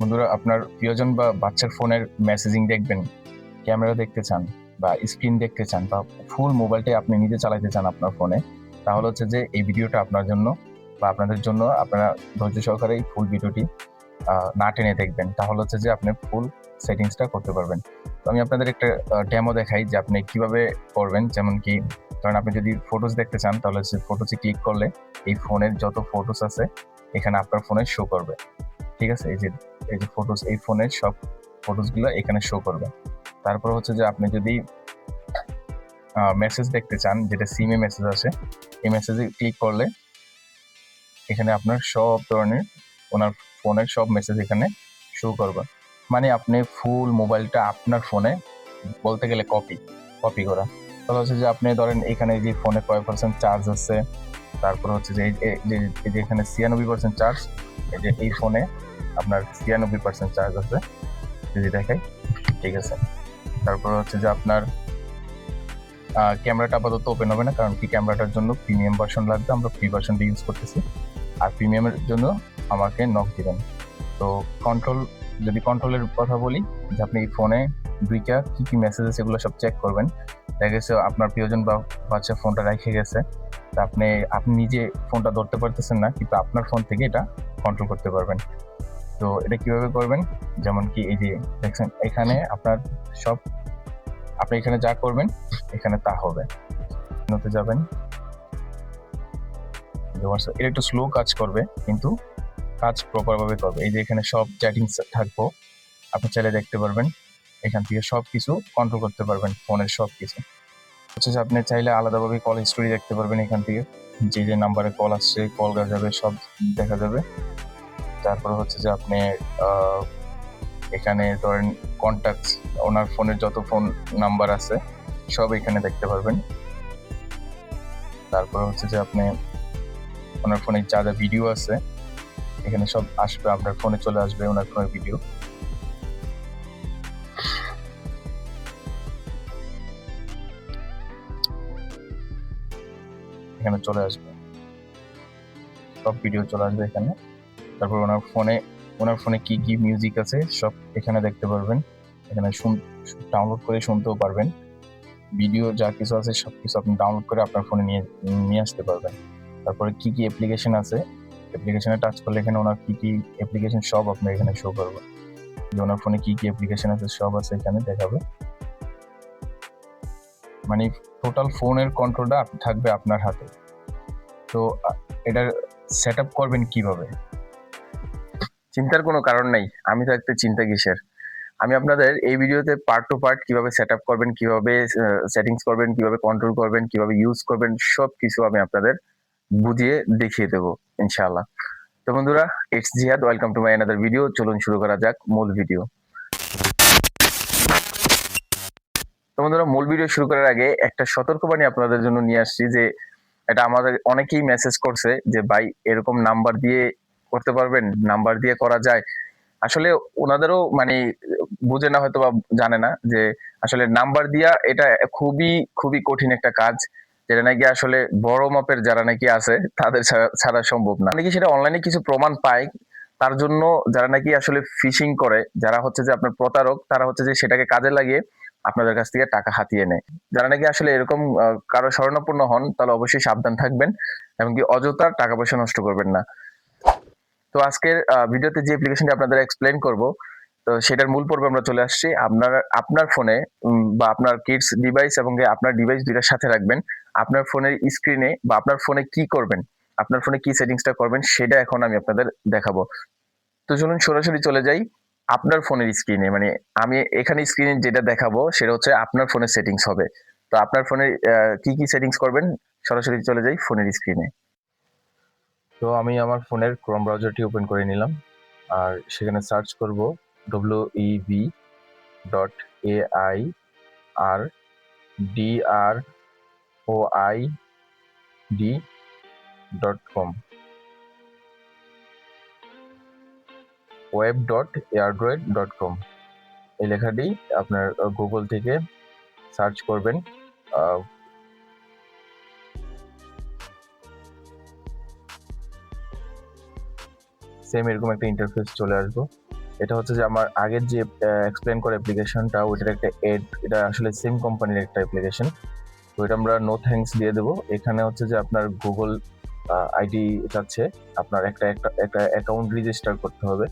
বন্ধুরা, আপনার প্রিয়জন বা বাচ্চার ফোনের মেসেজিং দেখবেন ক্যামেরা দেখতে চান বা স্ক্রিন দেখতে চান বা ফুল মোবাইলটাই আপনি নিজে চালাতে চান আপনার ফোনে, তাহলে হচ্ছে যে এই ভিডিওটা আপনার জন্য বা আপনাদের জন্য আপনারা ধৈর্য সহকারে এই ফুল ভিডিওটি না টেনে দেখবেন। তাহলে হচ্ছে যে আপনি ফুল সেটিংসটা করতে পারবেন। তো আমি আপনাদের একটা ডেমো দেখাই যে আপনি কীভাবে করবেন। যেমন কি কারণ আপনি যদি ফটোস দেখতে চান, তাহলে হচ্ছে ফটোসে ক্লিক করলে এই ফোনের যত ফটোস আছে, এখানে আপনার ফোনে শো করবে। ঠিক আছে? এই যে এই যে ফটোস এই ফোনের সব ফটোসগুলো এখানে শো করবে। তারপর হচ্ছে যে আপনি যদি মেসেজ দেখতে চান, যেটা সিমে মেসেজ আসে, এই মেসেজে ক্লিক করলে এখানে আপনার সব ধরনের, ওনার ফোনের সব মেসেজ এখানে শো করবে। মানে আপনি ফুল মোবাইলটা আপনার ফোনে বলতে গেলে কপি কপি করা। তাহলে হচ্ছে যে আপনি ধরেন এখানে যে ফোনে কয় পার্সেন্ট চার্জ আছে তারপর হচ্ছে যে এই যে- এখানে ছিয়ানব্বই পার্সেন্ট চার্জ এই যে এই ফোনে আপনার ছিয়ানব্বই পার্সেন্ট চার্জ আছে। যদি দেখাই, ঠিক আছে। তারপর হচ্ছে যে আপনার ক্যামেরাটা আপাতত ওপেন হবে না, কারণ কি ক্যামেরাটার জন্য প্রিমিয়াম ভার্সন লাগবে, আমরা ফ্রি ভার্সনটা ইউজ করতেছি। আর প্রিমিয়ামের জন্য আমাকে নক দিবেন। তো কন্ট্রোল যদি কন্ট্রোলের কথা বলি, যে আপনি এই ফোনে দুইটা কি কি মেসেজ আছে এগুলো সব চেক করবেন। দেখা গেছে আপনার প্রিয়জন বা বাচ্চা ফোনটা রেখে গেছে। তা আপনি আপনি নিজে ফোনটা ধরতে পারতেছেন না, কিন্তু আপনার ফোন থেকে এটা কন্ট্রোল করতে পারবেন। তো এটা কীভাবে করবেন? যেমন কি এই যে দেখছেন, এখানে আপনার সব, আপনি এখানে যা করবেন, এখানে তা হবে। নোতে যাবেন। এটা একটু স্লো কাজ করবে, কিন্তু কাজ প্রপার ভাবে করবে। এই যে এখানে সব চ্যাটিংস থাকব। আপনি চাইলে দেখতে পারবেন, এখান থেকে সব কিছু কন্ট্রোল করতে পারবেন, ফোনের সব কিছু হচ্ছে যে আপনি চাইলে আলাদাভাবে কল হিস্টোরি দেখতে পারবেন এখান থেকে। যে যে নাম্বারে কল আসছে কল যাবে, সব দেখা যাবে। তারপর হচ্ছে যে আপনি এখানে ধরেন কন্ট্যাক্ট ওনার ফোনের যত ফোন নাম্বার আছে, সব এখানে দেখতে পারবেন। তারপর হচ্ছে যে আপনি, ওনার ফোনে যা যা ভিডিও আছে, এখানে সব আসবে, আপনার ফোনে চলে আসবে ওনার ফোনের ভিডিও এখানে চলে আসবে। সব ভিডিও চলে আসবে এখানে। তারপর ওনার ফোনে ওনার ফোনে কি কি মিউজিক আছে, সব এখানে দেখতে পারবেন। এখানে শুন ডাউনলোড করে শুনতেও পারবেন। ভিডিও যা কিছু আছে, সব কিছু আপনি ডাউনলোড করে আপনার ফোনে নিয়ে নিয়ে আসতে পারবেন। তারপরে কি কি অ্যাপ্লিকেশন আছে? অ্যাপ্লিকেশনে টাচ করলে এখানে ওনার কি কি অ্যাপ্লিকেশন সব আপনার এখানে শো করবে যে ওনার ফোনে কি কি অ্যাপ্লিকেশন আছে, সব আছে এখানে দেখাবে। মানে টোটাল ফোনের কন্ট্রোলটা থাকবে আপনার হাতে। তো এটা সেট আপ করবেন কীভাবে? চিন্তার কোনো কারণ নাই। আমি তো একটা চিন্তা কিসের? আমি আপনাদের এই ভিডিওতে পার্ট টু পার্ট কীভাবে সেট আপ করবেন, কীভাবে সেটিংস করবেন, কীভাবে কন্ট্রোল করবেন, কীভাবে ইউজ করবেন সব কিছু আমি আপনাদের বুঝিয়ে দেখিয়ে দেবো, ইনশাআল্লাহ। তো বন্ধুরা it's Jihad welcome to my another video চলুন শুরু করা যাক মূল ভিডিও বন্ধুরা, মূল ভিডিও শুরু করার আগে একটা সতর্কবাণী আপনাদের জন্য নিয়ে আসছি যে এটা আমাদের অনেকেই মেসেজ করছে যে, ভাই, এরকম নাম্বার দিয়ে করতে পারবেন? নাম্বার দিয়ে করা যায়? আসলে ওনাদেরও মানে বুঝে না হয়তো বা জানে না যে, আসলে নাম্বার দিয়া এটা খুবই খুবই কঠিন একটা কাজ, যেটা নাকি আসলে বড় মাপের যারা নাকি আছে, তাদের ছাড়া- সম্ভব না। নাকি সেটা অনলাইনে কিছু প্রমাণ পায়, তার জন্য যারা নাকি আসলে ফিশিং করে, যারা হচ্ছে যে আপনার প্রতারক, তারা হচ্ছে যে সেটাকে কাজে লাগিয়ে আপনাদের কাছ থেকে টাকা হাতিয়ে নেয়। যারা নাকি আসলে এরকম কারও শরণাপন্ন হন, তাহলে অবশ্যই সাবধান থাকবেন এমনকি অযথা টাকা পয়সা নষ্ট করবেন না। তো আজকের ভিডিওতে যে অ্যাপ্লিকেশনটি আপনাদের এক্সপ্লেন করব, তো সেটার মূল পর্বে আমরা চলে আসছি। আপনার আপনার ফোনে বা আপনার কিডস ডিভাইস এবং আপনার ডিভাইস দুইটার সাথে রাখবেন। আপনার ফোনের স্ক্রিনে বা আপনার ফোনে কি করবেন, আপনার ফোনে কি সেটিংসটা করবেন, সেটা এখন আমি আপনাদের দেখাবো। তো চলুন সরাসরি চলে যাই। আপনার ফোনের স্ক্রিনে মানে আমি এখানে স্ক্রিনে যেটা দেখাবো, সেটা হচ্ছে আপনার ফোনের সেটিংস হবে। তো আপনার ফোনে কি কি সেটিংস করবেন? সরাসরি চলে যাই ফোনের স্ক্রিনে তো আমি আমার ফোনের ক্রোম ব্রাউজারটি ওপেন করে নিলাম, আর সেখানে সার্চ করব W V dot A I R D R O I D dot com web dot AirDroid dot com এই লেখাটি আপনার গুগল থেকে সার্চ করবেন সেম এরকম একটা ইন্টারফেস চলে আসব। এটা হচ্ছে যে আমার আগের যে এক্সপ্লেন করা অ্যাপ্লিকেশনটা ওইটার একটা এড এটা আসলে সেম কোম্পানির একটা অ্যাপ্লিকেশন তো এটা আমরা নো থ্যাঙ্কস দিয়ে দেবো। এখানে হচ্ছে যে আপনার গুগল আইডি চাচ্ছে আপনার একটা একটা একটা অ্যাকাউন্ট রেজিস্টার করতে হবে।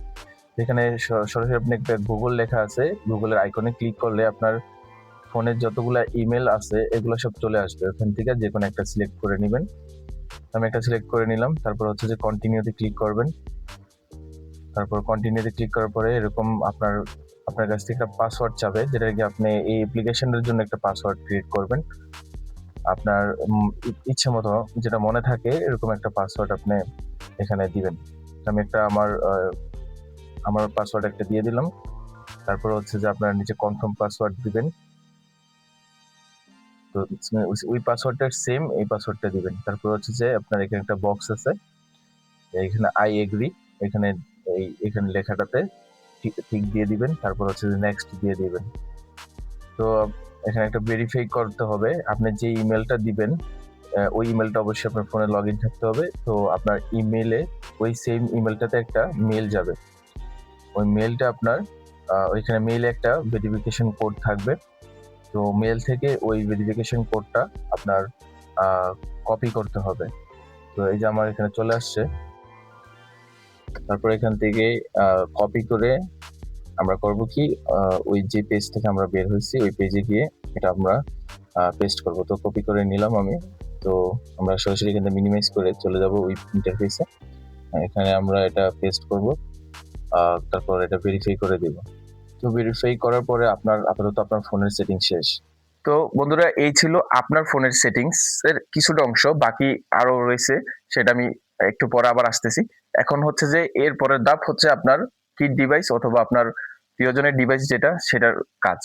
এখানে স- সরাসরি আপনি একটা গুগল লেখা আছে গুগলের আইকনে ক্লিক করলে আপনার ফোনের যতগুলা ইমেল আছে, এগুলো সব চলে আসবে। ওখান থেকে যে কোনো একটা সিলেক্ট করে নেবেন। আমি একটা সিলেক্ট করে নিলাম, তারপর হচ্ছে যে কন্টিনিউতে ক্লিক করবেন। তারপর কন্টিনিউতে ক্লিক করার পরে এরকম আপনার আপনার কাছ থেকে একটা পাসওয়ার্ড চাবে, যেটা কি আপনি এই অ্যাপ্লিকেশনের জন্য একটা পাসওয়ার্ড ক্রিয়েট করবেন। আপনার ইচ্ছে মতো যেটা মনে থাকে, এরকম একটা পাসওয়ার্ড আপনি এখানে দিবেন। আমি একটা আমার আমার পাসওয়ার্ড একটা দিয়ে দিলাম। তারপর হচ্ছে যে আপনার নিচে কনফার্ম পাসওয়ার্ড দিবেন। তো ওই- ওই পাসওয়ার্ডটার সেম এই পাসওয়ার্ডটা দিবেন। তারপর হচ্ছে যে আপনার এখানে একটা বক্স আছে। এখানে আই এগ্রি এখানে এই, এখানে লেখাটাতে ঠিক দিয়ে দিবেন। তারপর হচ্ছে যে নেক্সট দিয়ে দিবেন। তো এখানে একটা ভেরিফাই করতে হবে। আপনি যে ইমেলটা দিবেন ওই ইমেলটা অবশ্যই আপনার ফোনে লগ ইন থাকতে হবে। তো আপনার ইমেলে ওই সেম ইমেলটাতে একটা মেল যাবে। ওই মেলটা আপনার ওইখানে মেইলে একটা ভেরিফিকেশন কোড থাকবে। তো মেল থেকে ওই ভেরিফিকেশন কোডটা আপনার কপি করতে হবে। তো এই যে আমার এখানে চলে আসছে। তারপর এখান থেকে কপি করে আমরা করব কি ওই যে পেজ থেকে আমরা বের হয়েছি, ওই পেজে গিয়ে এটা আমরা পেস্ট করব। তো কপি করে নিলাম আমি। তো আমরা সরাসরি এখানে মিনিমাইজ করে চলে যাব ওই ইন্টারফেসে এখানে আমরা এটা পেস্ট করব। তারপর এটা ভেরিফাই করে দিব। তো ভেরিফাই করার পরে আপনার, আপাতত আপনার ফোনের সেটিং শেষ। তো বন্ধুরা, এই ছিল আপনার ফোনের সেটিংস এর কিছুটা অংশ। বাকি আরও রয়েছে, সেটা আমি একটু পরে আবার আসতেছি। এখন হচ্ছে যে, এর পরের ধাপ হচ্ছে আপনার কিট ডিভাইস অথবা আপনার প্রিয়জনের ডিভাইস যেটা, সেটার কাজ।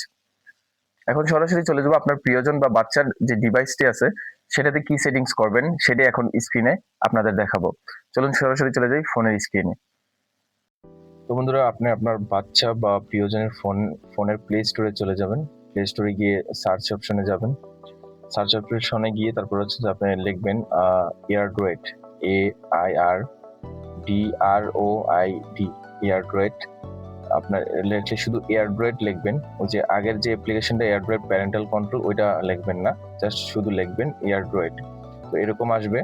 এখন সরাসরি চলে যাব আপনার প্রিয়জন বা বাচ্চার যে ডিভাইসটি আছে, সেটাতে কি সেটিংস করবেন সেটাই এখন স্ক্রিনে আপনাদের দেখাবো। চলুন সরাসরি চলে যাই ফোনের স্ক্রিনে তো বন্ধুরা, আপনি আপনার বাচ্চা বা প্রিয়জনের ফোন ফোনের প্লে স্টোরে চলে যাবেন। প্লে স্টোরে গিয়ে সার্চ অপশনে যাবেন। সার্চ অপশনে গিয়ে তারপর হচ্ছে যে আপনি লিখবেন AirDroid A I R D R O I D AirDroid আপনার লেখলে শুধু এয়ারড্রয়েড লিখবেন, ওই যে আগের যে অ্যাপ্লিকেশনটা এয়ারড্রয়েড প্যারেন্টাল কন্ট্রোল ওইটা লিখবেন না জাস্ট শুধু লিখবেন এয়ারড্রয়েড তো এরকম আসবে,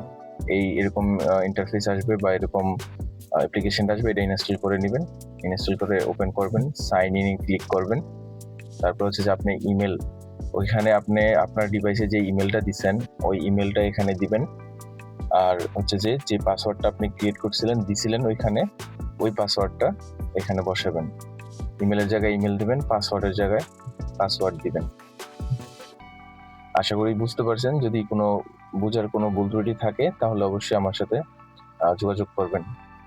এই এরকম ইন্টারফেস আসবে বা এরকম অ্যাপ্লিকেশনটা আসবে, এটা ইনস্টল করে নেবেন ইনস্টল করে ওপেন করবেন সাইন ইন ক্লিক করবেন। তারপর হচ্ছে যে আপনি ইমেল ওইখানে আপনি, আপনার ডিভাইসে যে ইমেলটা দিচ্ছেন ওই ইমেলটা এখানে দিবেন। আর হচ্ছে যে যে পাসওয়ার্ডটা আপনি ক্রিয়েট করছিলেন, দিছিলেন ওইখানে ওই পাসওয়ার্ডটা এখানে বসাবেন। ইমেলের জায়গায় ইমেল দিবেন পাসওয়ার্ডের জায়গায় পাসওয়ার্ড দিবেন। আশা করি বুঝতে পারছেন, যদি কোনো বোঝার কোনো ভুল ত্রুটি থাকে, তাহলে অবশ্যই আমার সাথে যোগাযোগ করবেন।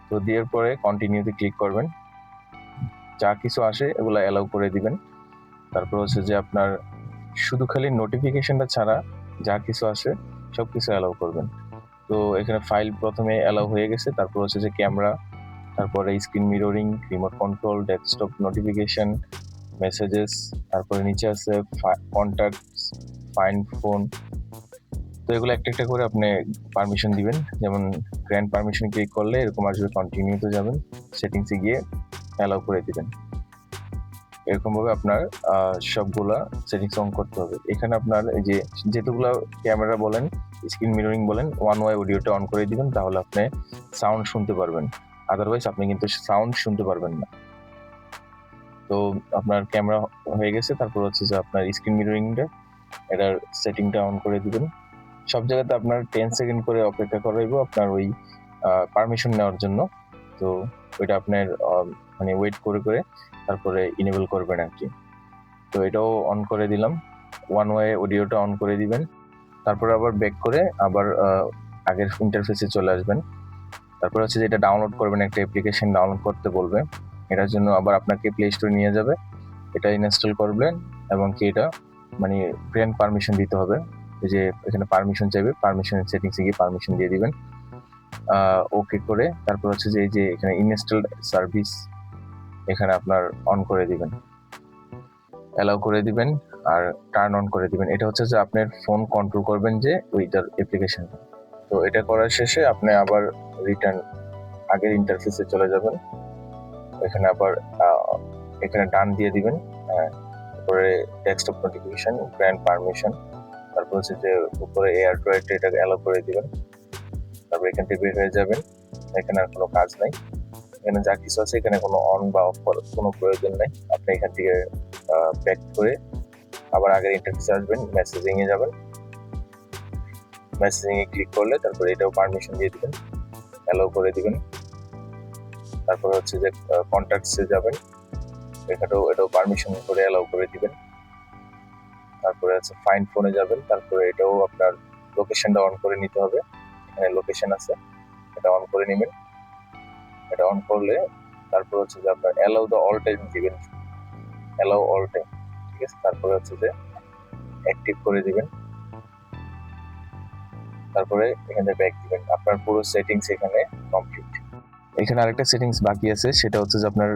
তো দেওয়ার পরে কন্টিনিউতে ক্লিক করবেন। যা কিছু আসে এগুলো অ্যালাউ করে দিবেন। তারপর হচ্ছে যে আপনার শুধু খালি নোটিফিকেশনটা ছাড়া যা কিছু আসে সব কিছু অ্যালাউ করবেন। তো এখানে ফাইল প্রথমে অ্যালাউ হয়ে গেছে, তারপর হচ্ছে যে ক্যামেরা তারপরে screen mirroring remote control desktop notification messages তারপরে নিচে আছে কন্ট্যাক্ট ফাইন ফোন তো এগুলো একটা একটা করে আপনি পারমিশন দিবেন। যেমন গ্র্যান্ড পারমিশন ক্লিক করলে এরকম আসবে কন্টিনিউতে যাবেন সেটিংসে গিয়ে অ্যালাউ করে দিবেন। এরকমভাবে আপনার সবগুলা সেটিংস অন করতে হবে। এখানে আপনার এই যে যেহেতুগুলো ক্যামেরা বলেন স্ক্রিন মিররিং বলেন ওয়ান ওয়াই অডিওটা অন করে দিবেন, তাহলে আপনি সাউন্ড শুনতে পারবেন। আদারওয়াইজ আপনি কিন্তু সাউন্ড শুনতে পারবেন না। তো আপনার ক্যামেরা হয়ে গেছে, তারপর হচ্ছে যে আপনার স্ক্রিন মিররিংটা এটার সেটিংটা অন করে দিবেন। সব জায়গাতে আপনার টেন সেকেন্ড করে অপেক্ষা করাইবো আপনার ওই পারমিশন নেওয়ার জন্য। তো ওইটা আপনার মানে ওয়েট করে করে তারপরে ইনেবল করবেন আর কি। তো এটাও অন করে দিলাম। ওয়ান ওয়ে অডিওটা অন করে দিবেন। তারপরে আবার ব্যাক করে আবার আগের ইন্টারফেসে চলে আসবেন। তারপর হচ্ছে যে এটা ডাউনলোড করবেন, একটা অ্যাপ্লিকেশন ডাউনলোড করতে বলবে। এটার জন্য আবার আপনাকে প্লে স্টোরে নিয়ে যাবে। এটা ইনস্টল করবেন এবং কি এটা মানে গ্র্যান্ড পারমিশন দিতে হবে। যে এখানে পারমিশন চাইবে পারমিশন সেটিংসে গিয়ে পারমিশন দিয়ে দিবেন। ওকে করে তারপর হচ্ছে যে এই যে এখানে ইনস্টল সার্ভিস এখানে আপনার অন করে দিবেন। অ্যালাউ করে দিবেন আর টার্ন অন করে দিবেন। এটা হচ্ছে যে আপনার ফোন কন্ট্রোল করবেন যে ওইটার অ্যাপ্লিকেশন তো এটা করার শেষে আপনি আবার রিটার্ন আগের ইন্টারফেসে চলে যাবেন। এখানে আবার এখানে ডান দিয়ে দিবেন তারপরে ডেস্কটপ নোটিফিকেশন গ্র্যান্ড পারমিশন তারপর হচ্ছে যে উপরে এয়ার ড্রয়েড এটা অ্যালো করে দিবেন। তারপর এখান থেকে বের হয়ে যাবেন, এখানে আর কোনো কাজ নাই। এখানে যা কিছু আছে এখানে কোনো অন বা অফ করার কোনো প্রয়োজন নেই। আপনি এখান থেকে ব্যাক করে আবার আগের ইন্টারফেসে আসবেন মেসেজিংয়ে যাবেন। মেসেজিং এ ক্লিক করলে তারপরে এটাও পারমিশন দিয়ে দিবেন। অ্যালো করে দিবেন। তারপর হচ্ছে যে কন্ট্যাক্টসে যাবেন। এখানেও এটাও পারমিশন করে অ্যালাউ করে দিবেন। তারপরে আছে ফাইন ফোনে যাবেন। তারপরে এটাও আপনার লোকেশনটা অন করে নিতে হবে। এখানে লোকেশন আছে। এটা অন করে নেবেন। এটা অন করলে তারপর হচ্ছে যে আপনার অ্যালাউ দ্য অল টাইম দিবেন অ্যালাউ অল টাইম ঠিক আছে? তারপরে হচ্ছে যে অ্যাক্টিভ করে দিবেন। তারপরে এখানে ব্যাক দিবেন। আপনার পুরো সেটিংস এখানে কমপ্লিট এখানে আরেকটা সেটিংস বাকি আছে, সেটা হচ্ছে যে আপনার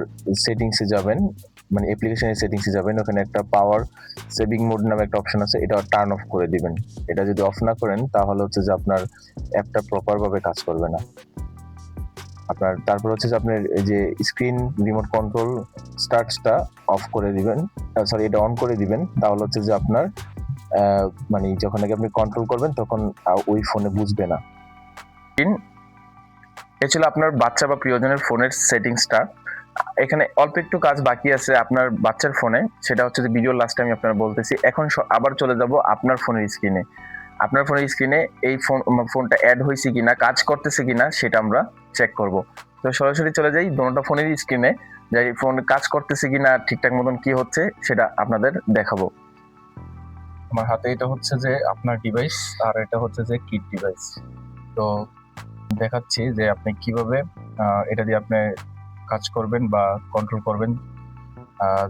সেটিংসে যাবেন মানে অ্যাপ্লিকেশনের সেটিংসে যাবেন। ওখানে একটা পাওয়ার সেভিং মোড নামে একটা অপশন আছে, এটা টার্ন অফ করে দিবেন। এটা যদি অফ না করেন, তাহলে হচ্ছে যে আপনার অ্যাপটা প্রপারভাবে কাজ করবে না। আপনার, তারপর হচ্ছে যে আপনার যে স্ক্রিন রিমোট কন্ট্রোল স্টার্টসটা অফ করে দিবেন সরি এটা অন করে দিবেন। তাহলে হচ্ছে যে আপনার মানে যখন নাকি আপনি কন্ট্রোল করবেন, তখন ওই ফোনে বুঝবে না। এ ছিল আপনার বাচ্চা বা প্রিয়জনের ফোনের সেটিংসটা এখানে অল্প একটু কাজ বাকি আছে আপনার বাচ্চার ফোনে সেটা হচ্ছে যে ভিডিও লাস্টে আমি আপনার বলতেছি, এখন আবার চলে যাব আপনার ফোনের স্ক্রিনে আপনার ফোনের স্ক্রিনে এই ফোন ফোনটা অ্যাড হয়েছে কিনা, কাজ করতেছে কিনা, সেটা আমরা চেক করব। তো সরাসরি চলে যাই দোনোটা ফোনের স্ক্রিনে যাই ফোন কাজ করতেছে কিনা, ঠিকঠাক মতন কি হচ্ছে, সেটা আপনাদের দেখাবো। আমার হাতে এটা হচ্ছে যে আপনার ডিভাইস আর এটা হচ্ছে যে কিট ডিভাইস তো দেখাচ্ছি যে আপনি কীভাবে এটা দিয়ে আপনি কাজ করবেন বা কন্ট্রোল করবেন।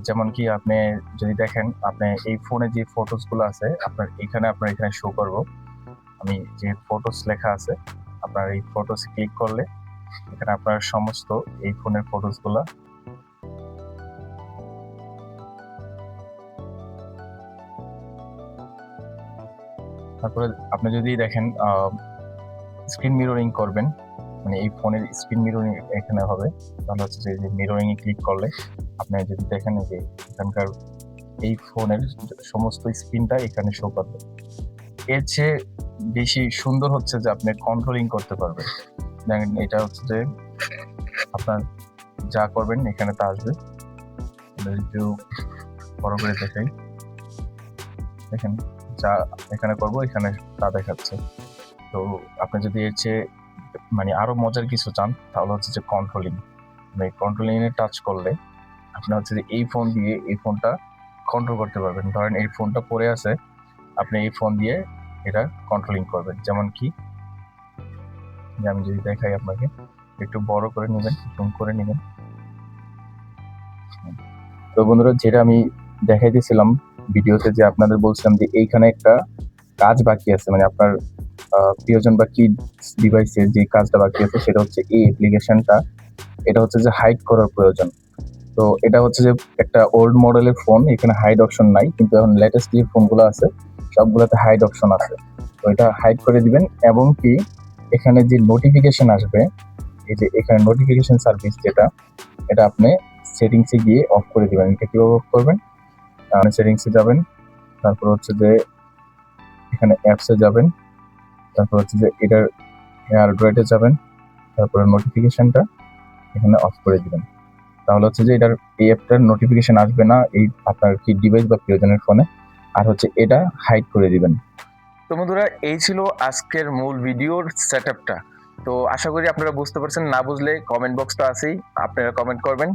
যেমন কি আপনি যদি দেখেন, আপনি এই ফোনে যে ফটোসগুলো আছে, আপনার এখানে আপনার এখানে শো করব। আমি যে ফটোস লেখা আছে, আপনার এই ফটোস ক্লিক করলে, এখানে আপনার সমস্ত এই ফোনের ফটোস তারপরে আপনি যদি দেখেন স্ক্রিন মিররিং করবেন মানে এই ফোনের স্ক্রিন মিররিং এখানে হবে, তাহলে হচ্ছে যে মিররিং এ ক্লিক করলে আপনি যদি দেখেন যে, এখানকার এই ফোনের সমস্ত স্ক্রিনটা এখানে শো করবে। এর চেয়ে বেশি সুন্দর হচ্ছে যে আপনি কন্ট্রোলিং করতে পারবেন। দেখেন, এটা হচ্ছে যে আপনার যা করবেন এখানে তা আসবে। একটু বড় করে দেখাই। দেখেন। যা এখানে করব, এখানে তা দেখাচ্ছে। তো আপনি যদি এর চেয়ে মানে আরও মজার কিছু চান, তাহলে হচ্ছে যে কন্ট্রোলিং মানে কন্ট্রোলিং এ টাচ করলে আপনি হচ্ছে যে এই ফোন দিয়ে এই ফোনটা কন্ট্রোল করতে পারবেন। ধরেন এই ফোনটা পড়ে আছে, আপনি এই ফোন দিয়ে এটা কন্ট্রোলিং করবেন। যেমন কি? আমি যদি দেখাই আপনাকে, একটু বড় করে নেবেন জুম করে নেবেন। তো বন্ধুরা, যেটা আমি দেখাইতেছিলাম ভিডিওতে যে আপনাদের বলছিলাম যে এইখানে একটা কাজ বাকি আছে মানে আপনার প্রিয়জন বা কি ডিভাইসের যে কাজটা বাকি আছে সেটা হচ্ছে এই অ্যাপ্লিকেশনটা এটা হচ্ছে যে হাইড করার প্রয়োজন। তো এটা হচ্ছে যে একটা ওল্ড মডেলের ফোন এখানে হাইড অপশন নাই, কিন্তু এখন লেটেস্ট যে ফোনগুলো আছে, সবগুলোতে হাইড অপশন আছে। তো এটা হাইড করে দিবেন এবং কি এখানে যে নোটিফিকেশন আসবে, এই যে এখানে নোটিফিকেশন সার্ভিস যেটা, এটা আপনি সেটিংসে গিয়ে অফ করে দিবেন। এটা কীভাবে অফ করবেন? সেটিংসে যাবেন। তারপর হচ্ছে যে এখানে অ্যাপসে যাবেন। তারপর হচ্ছে যে এটার এয়ার ড্রয়েডে যাবেন। তারপরে নোটিফিকেশনটা এখানে অফ করে দিবেন। তাহলে হচ্ছে যে এটার, এই অ্যাপটার নোটিফিকেশন আসবে না এই আপনার কি ডিভাইস বা প্রিয়জনের ফোনে আর হচ্ছে এটা হাইড করে দিবেন। তো বন্ধুরা, এই ছিল আজকের মূল ভিডিওর সেটআপটা তো আশা করি আপনারা বুঝতে পারছেন, না বুঝলে কমেন্ট বক্স তো আছেই, আপনারা কমেন্ট করবেন।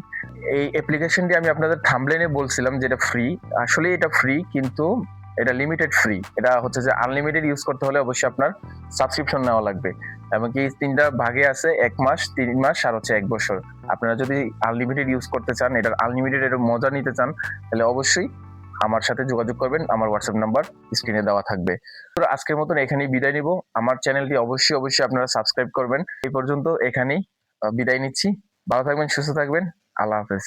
এই অ্যাপ্লিকেশনটি আমি আপনাদের থামলেনে বলছিলাম যে এটা ফ্রি আসলে এটা ফ্রি কিন্তু এটা লিমিটেড ফ্রি এটা হচ্ছে যে আনলিমিটেড ইউজ করতে হলে অবশ্যই আপনার সাবস্ক্রিপশন নেওয়া লাগবে। এমনকি তিনটা ভাগে আছে, এক মাস, তিন মাস আর হচ্ছে এক বছর। আপনারা যদি আনলিমিটেড ইউজ করতে চান, এটার আনলিমিটেড এর মজা নিতে চান, তাহলে অবশ্যই আমার সাথে যোগাযোগ করবেন, আমার হোয়াটসঅ্যাপ নাম্বার স্ক্রিনে দেওয়া থাকবে। তো আজকের মতন এখানেই বিদায় নিব। আমার চ্যানেলটি অবশ্যই অবশ্যই আপনারা সাবস্ক্রাইব করবেন। এই পর্যন্ত এখানেই বিদায় নিচ্ছি। ভালো থাকবেন, সুস্থ থাকবেন। আল্লাহ হাফেজ।